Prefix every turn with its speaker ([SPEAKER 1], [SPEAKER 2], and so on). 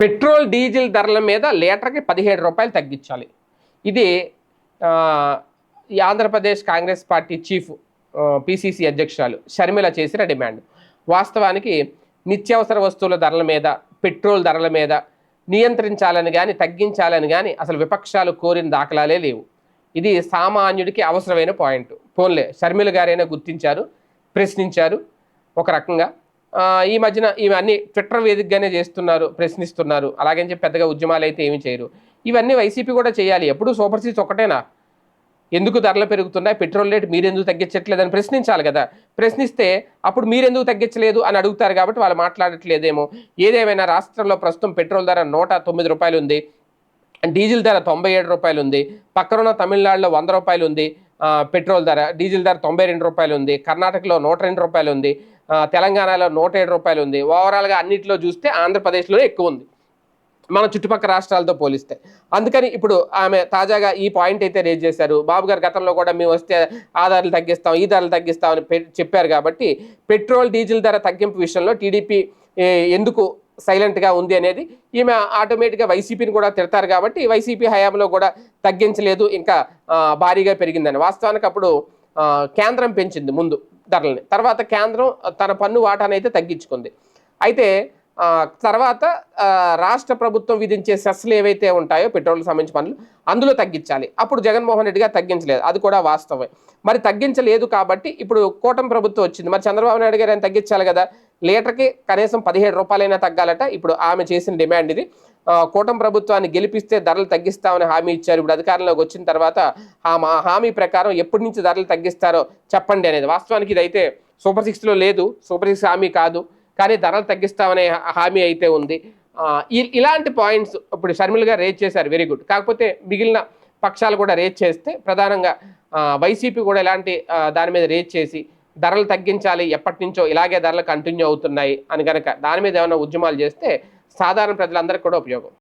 [SPEAKER 1] Petrol diesel ధరల మీద లీటర్కి పదిహేడు రూపాయలు తగ్గించాలి. ఇది ఈ Andhra Pradesh Congress party chief PCC అధ్యక్షురాలు షర్మిల చేసిన డిమాండ్. వాస్తవానికి నిత్యావసర వస్తువుల ధరల మీద పెట్రోల్ ధరల మీద నియంత్రించాలని కానీ తగ్గించాలని కానీ అసలు విపక్షాలు కోరిన దాఖలాలే లేవు. ఇది సామాన్యుడికి అవసరమైన పాయింట్. పోన్లే షర్మిల గారైనా గుర్తించారు ప్రశ్నించారు ఒక రకంగా. ఈ మధ్యన ఇవన్నీ ట్విట్టర్ వేదికగానే చేస్తున్నారు ప్రశ్నిస్తున్నారు. అలాగని చెప్పి పెద్దగా ఉద్యమాలు అయితే ఏమి చేయరు. ఇవన్నీ వైసీపీ కూడా చేయాలి. ఎప్పుడు సూపర్ సీట్స్ ఒకటేనా ఎందుకు ధరలు పెరుగుతున్నాయి? పెట్రోల్ రేట్ మీరెందుకు తగ్గించట్లేదని ప్రశ్నించాలి కదా. ప్రశ్నిస్తే అప్పుడు మీరెందుకు తగ్గించలేదు అని అడుగుతారు కాబట్టి వాళ్ళు మాట్లాడట్లేదేమో. ఏదేమైనా రాష్ట్రంలో ప్రస్తుతం పెట్రోల్ ధర నూట తొమ్మిది రూపాయలు ఉంది. డీజిల్ ధర తొంభై ఏడు రూపాయలు ఉంది. పక్కనున్న తమిళనాడులో వంద రూపాయలు ఉంది. పెట్రోల్ ధర డీజిల్ ధర తొంభై రెండు రూపాయలు ఉంది. కర్ణాటకలో నూట రెండు రూపాయలు ఉంది. తెలంగాణలో నూట ఏడు రూపాయలు ఉంది. ఓవరాల్గా అన్నింటిలో చూస్తే ఆంధ్రప్రదేశ్లోనే ఎక్కువ ఉంది. మన చుట్టుపక్కల రాష్ట్రాలతో పోలిస్తే. అందుకని ఇప్పుడు ఆమె తాజాగా ఈ పాయింట్ అయితే రేజ్ చేశారు. బాబు గారు గతంలో కూడా మేము వస్తే ఆ ధరలు తగ్గిస్తాం ఈ ధరలు తగ్గిస్తామని పె- చెప్పారు కాబట్టి పెట్రోల్ డీజిల్ ధర తగ్గింపు విషయంలో టీడీపీ ఎందుకు సైలెంట్గా ఉంది అనేది ఈమె ఆటోమేటిక్గా వైసీపీని కూడా తిడతారు కాబట్టి వైసీపీ హయాంలో కూడా తగ్గించలేదు. ఇంకా భారీగా పెరిగిందని. వాస్తవానికి అప్పుడు కేంద్రం పెంచింది ముందు. ధరలని. తర్వాత కేంద్రం తన పన్ను వాటాను అయితే తగ్గించుకుంది. అయితే తర్వాత రాష్ట్ర ప్రభుత్వం విధించే సెస్లు ఏవైతే ఉంటాయో పెట్రోల్ సంబంధించిన పనులు అందులో తగ్గించాలి. అప్పుడు జగన్మోహన్ రెడ్డి గారు తగ్గించలేదు. అది కూడా వాస్తవమే. మరి తగ్గించలేదు కాబట్టి ఇప్పుడు కూటమి ప్రభుత్వం వచ్చింది. మరి చంద్రబాబు నాయుడు గారు ఆయన తగ్గించాలి కదా? లీటర్కి కనీసం పదిహేడు రూపాయలైనా తగ్గాలట. ఇప్పుడు ఆమె చేసిన డిమాండ్ ఇది. కూటమి ప్రభుత్వాన్ని గెలిపిస్తే ధరలు తగ్గిస్తామని హామీ ఇచ్చారు. ఇప్పుడు అధికారంలోకి వచ్చిన తర్వాత ఆ మా హామీ ప్రకారం ఎప్పటి నుంచి ధరలు తగ్గిస్తారో చెప్పండి అనేది. వాస్తవానికి ఇదైతే సూపర్ సిక్స్లో లేదు. సూపర్ సిక్స్ హామీ కాదు. కానీ ధరలు తగ్గిస్తామనే హా- హామీ అయితే ఉంది. ఇ- ఇలాంటి పాయింట్స్ ఇప్పుడు షర్మిల గారు రేజ్ చేశారు. వెరీ గుడ్ కాకపోతే మిగిలిన పక్షాలు కూడా రేజ్ చేస్తే ప్రధానంగా వైసీపీ కూడా ఇలాంటి దాని మీద రేజ్ చేసి ధరలు తగ్గించాలి ఎప్పటి నుంచో ఇలాగే ధరలు కంటిన్యూ అవుతున్నాయి అని కనుక దాని మీద ఏమైనా ఉద్యమాలు చేస్తే సాధారణ ప్రజలందరికీ కూడా ఉపయోగం.